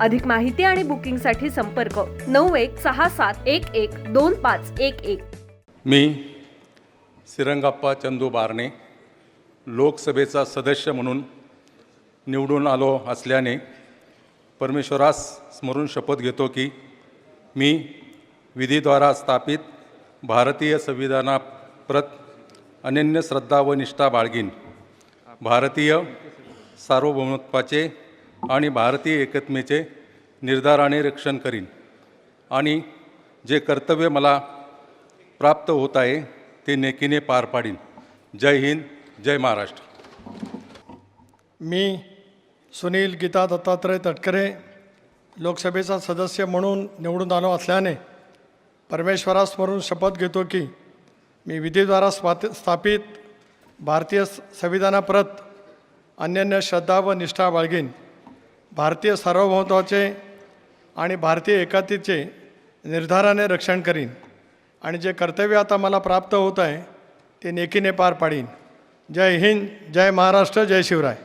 अधिक माहिती आणि बुकिंगसाठी संपर्क नऊ एक सहा सात एक एक दोन पाच एक एक. मी सिरंगाप्पा चंदू बारणे लोकसभेचा सदस्य म्हणून निवडून आलो असल्याने परमेश्वरास स्मरून शपथ घेतो की मी विधीद्वारा स्थापित भारतीय संविधानाप्रत अनन्य श्रद्धा व निष्ठा बाळगीन. भारतीय सार्वभौमत्वाचे आणि भारतीय एकत्मेचे निर्धाराने रक्षण करीन. आणि जे कर्तव्य मला प्राप्त होत आहे ते नेकीने पार पाडीन. जय हिंद जय महाराष्ट्र. मी सुनील गीता दत्तात्रय तटकरे लोकसभेचा सदस्य म्हणून निवडून आलो असल्याने परमेश्वरासमोरून शपथ घेतो की मी विधीद्वारा स्वात स्थापित भारतीय स- संविधानाप्रत अन्यन्य श्रद्धा व निष्ठा बाळगीन. भारतीय सार्वभौमत्वाचे आणि भारतीय एकातीचे निर्धाराने रक्षण करीन. आणि जे कर्तव्य आता मला प्राप्त होत आहे ते नेकीने पार पाडीन. जय हिंद जय महाराष्ट्र जय शिवराय.